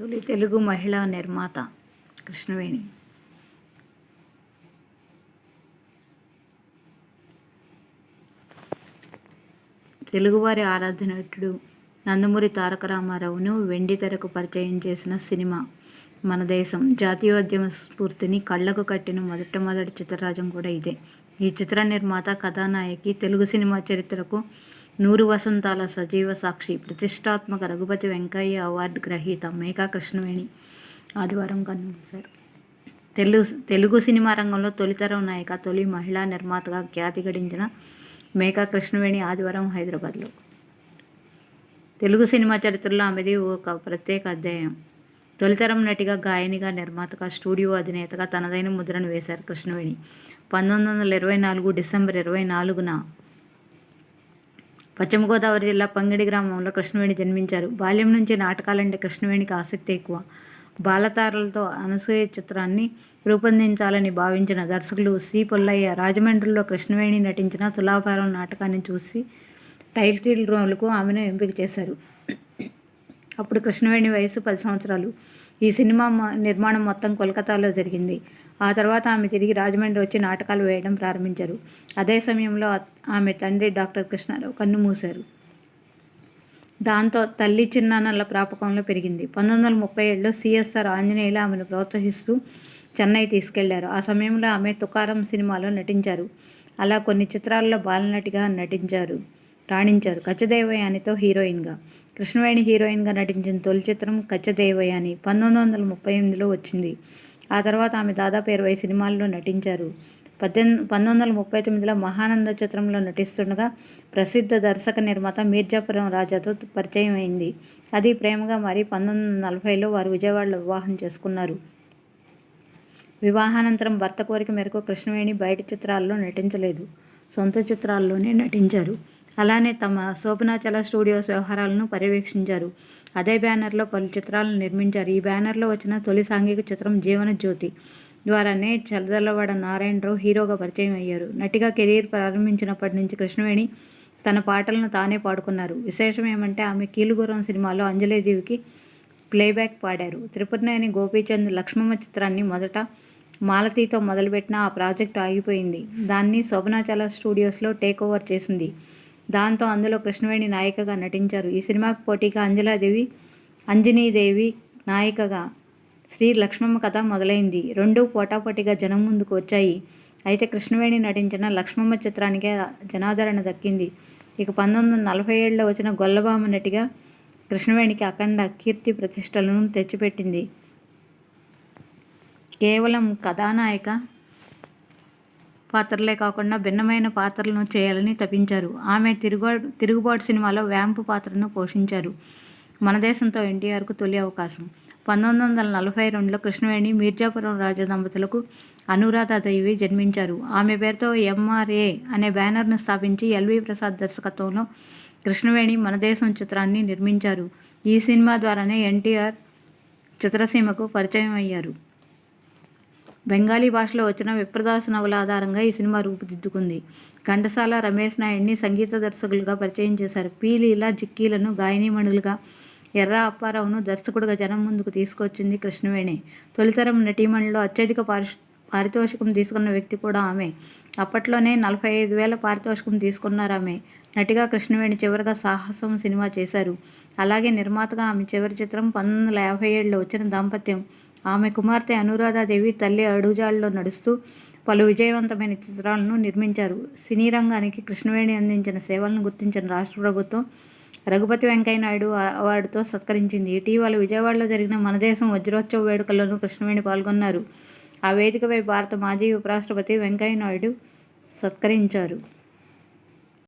తొలి తెలుగు మహిళా నిర్మాత కృష్ణవేణి. తెలుగువారి ఆరాధ్య నటుడు నందమూరి తారక రామారావును వెండి తెరకు పరిచయం చేసిన సినిమా మన దేశం. జాతీయోద్యమ స్ఫూర్తిని కళ్ళకు కట్టిన మొదటమొదటి చిత్రరాజం కూడా ఇదే. ఈ చిత్ర నిర్మాత కథానాయకి తెలుగు సినిమా చరిత్రకు నూరు వసంతాల సజీవ సాక్షి ప్రతిష్టాత్మక రఘుపతి వెంకయ్య అవార్డు గ్రహీత మేకా కృష్ణవేణి ఆదివారం కన్నుమూశారు తెలుగు తెలుగు సినిమా రంగంలో తొలితరం నాయక తొలి మహిళా నిర్మాతగా ఖ్యాతి గడించిన మేకా కృష్ణవేణి ఆదివారం హైదరాబాద్లో. తెలుగు సినిమా చరిత్రలో ఆమెది ఒక ప్రత్యేక అధ్యాయం. తొలితరం నటిగా గాయనిగా నిర్మాతగా స్టూడియో అధినేతగా తనదైన ముద్రను వేశారు కృష్ణవేణి. పంతొమ్మిది వందల ఇరవై నాలుగు డిసెంబర్ ఇరవై నాలుగున పశ్చిమ గోదావరి జిల్లా పంగిడి గ్రామంలో కృష్ణవేణి జన్మించారు. బాల్యం నుంచి నాటకాలంటే కృష్ణవేణికి ఆసక్తి ఎక్కువ. బాలతారలతో అనసూయ చిత్రాన్ని రూపొందించాలని భావించిన దర్శకులు సి. పుల్లయ్య రాజమండ్రిలో కృష్ణవేణి నటించిన తులాభారం నాటకాన్ని చూసి టైటిల్ రోల్కు ఆమెను ఎంపిక చేశారు. అప్పుడు కృష్ణవేణి వయసు పది సంవత్సరాలు. ఈ సినిమా నిర్మాణం మొత్తం కోల్కతాలో జరిగింది. ఆ తర్వాత ఆమె తిరిగి రాజమండ్రి వచ్చి నాటకాలు వేయడం ప్రారంభించారు. అదే సమయంలో ఆమె తండ్రి డాక్టర్ కృష్ణారావు కన్ను మూశారు. దాంతో తల్లి చిన్నాన్నల ప్రాపకంలో పెరిగింది. పంతొమ్మిది వందల ముప్పై ఏడులో సిఎస్ఆర్ ఆంజనేయులు ఆమెను ప్రోత్సహిస్తూ చెన్నై తీసుకెళ్ళారు. ఆ సమయంలో ఆమె తుకారం సినిమాలో నటించారు. అలా కొన్ని చిత్రాల్లో బాలనటిగా నటించారు రాణించారు. కచ్చదేవయానితో హీరోయిన్గా. కృష్ణవేణి హీరోయిన్గా నటించిన తొలి చిత్రం కచ్చదేవయ్య అని పంతొమ్మిది వందల ముప్పై ఎనిమిదిలో వచ్చింది. ఆ తర్వాత ఆమె దాదాపు ఇరవై సినిమాల్లో నటించారు. పద్దెనిమిది పంతొమ్మిది వందల ముప్పై తొమ్మిదిలో మహానంద చిత్రంలో నటిస్తుండగా ప్రసిద్ధ దర్శక నిర్మాత మీర్జాపురం రాజాతో పరిచయం అయింది. అది ప్రేమగా మారి పంతొమ్మిది వందల నలభైలో వారు విజయవాడలో వివాహం చేసుకున్నారు. వివాహానంతరం భర్త కోరిక మేరకు కృష్ణవేణి బయట చిత్రాల్లో నటించలేదు. సొంత చిత్రాల్లోనే నటించారు. అలానే తమ శోభనాచల స్టూడియోస్ వ్యవహారాలను పర్యవేక్షించారు. అదే బ్యానర్లో పలు చిత్రాలను నిర్మించారు. ఈ బ్యానర్లో వచ్చిన తొలి సాంఘిక చిత్రం జీవన జ్యోతి ద్వారానే చల్లదల్లవాడ నారాయణరావు హీరోగా పరిచయం అయ్యారు. నటిగా కెరీర్ ప్రారంభించినప్పటి నుంచి కృష్ణవేణి తన పాటలను తానే పాడుకున్నారు. విశేషం ఏమంటే ఆమె కీలుగురం సినిమాలో అంజలీదేవికి ప్లేబ్యాక్ పాడారు. త్రిపురనేని గోపీచంద్ లక్ష్మమ్మ చిత్రాన్ని మొదట మాలతీతో మొదలుపెట్టిన ఆ ప్రాజెక్టు ఆగిపోయింది. దాన్ని శోభనాచల స్టూడియోస్లో టేక్ ఓవర్ చేసింది. దాంతో అందులో కృష్ణవేణి నాయికగా నటించారు. ఈ సినిమాకు పోటీగా అంజలాదేవి అంజనీదేవి నాయికగా శ్రీ లక్ష్మమ్మ కథ మొదలైంది. రెండు పోటాపోటీగా జనం ముందుకు వచ్చాయి. అయితే కృష్ణవేణి నటించిన లక్ష్మమ్మ చిత్రానికే జనాదరణ దక్కింది. ఇక పంతొమ్మిది వందల నలభై ఏడులో వచ్చిన గొల్లబామ నటిగా కృష్ణవేణికి అఖండ కీర్తి ప్రతిష్టలను తెచ్చిపెట్టింది. కేవలం కథానాయక పాత్రలే కాకుండా భిన్నమైన పాత్రలను చేయాలని తపించారు. ఆమె తిరుగుబాటు తిరుగుబాటు సినిమాలో వ్యాంపు పాత్రను పోషించారు. మన దేశంతో ఎన్టీఆర్కు తొలి అవకాశం. పంతొమ్మిది వందల నలభై రెండులో కృష్ణవేణి మీర్జాపురం రాజ దంపతులకు అనురాధాదేవి జన్మించారు. ఆమె పేరుతో ఎంఆర్ఏ అనే బ్యానర్ను స్థాపించి ఎల్వి ప్రసాద్ దర్శకత్వంలో కృష్ణవేణి మన దేశం చిత్రాన్ని నిర్మించారు. ఈ సినిమా ద్వారానే ఎన్టీఆర్ చిత్రసీమకు పరిచయం అయ్యారు. బెంగాలీ భాషలో వచ్చిన విప్రదాస నవల ఆధారంగా ఈ సినిమా రూపుదిద్దుకుంది. ఘంటసాల రమేష్ నాయుడిని సంగీత దర్శకులుగా పరిచయం చేశారు. పీ. లీలా జిక్కీలను గాయనీమణులుగా ఎర్ర అప్పారావును దర్శకుడుగా జనం ముందుకు తీసుకొచ్చింది కృష్ణవేణి. తొలితరం నటీమణిలో అత్యధిక పారిశ పారితోషికం తీసుకున్న వ్యక్తి కూడా ఆమె. అప్పట్లోనే నలభై ఐదు వేల పారితోషికం తీసుకున్నారు ఆమె. నటిగా కృష్ణవేణి చివరిగా సాహసం సినిమా చేశారు. అలాగే నిర్మాతగా ఆమె చివరి చిత్రం పంతొమ్మిది వందల యాభై ఏడులో వచ్చిన దాంపత్యం ఆమె కుమార్తె అనురాధాదేవి తల్లి అడుగుజాడలో నడుస్తూ పలు విజయవంతమైన చిత్రాలను నిర్మించారు. సినీ రంగానికి కృష్ణవేణి అందించిన సేవలను గుర్తించిన రాష్ట్ర ప్రభుత్వం రఘుపతి వెంకయ్య నాయుడు అవార్డుతో సత్కరించింది. ఇటీవల విజయవాడలో జరిగిన మన దేశం వజ్రోత్సవ వేడుకల్లోనూ కృష్ణవేణి పాల్గొన్నారు. ఆ వేదికపై భారత మాజీ ఉపరాష్ట్రపతి వెంకయ్య నాయుడు సత్కరించారు.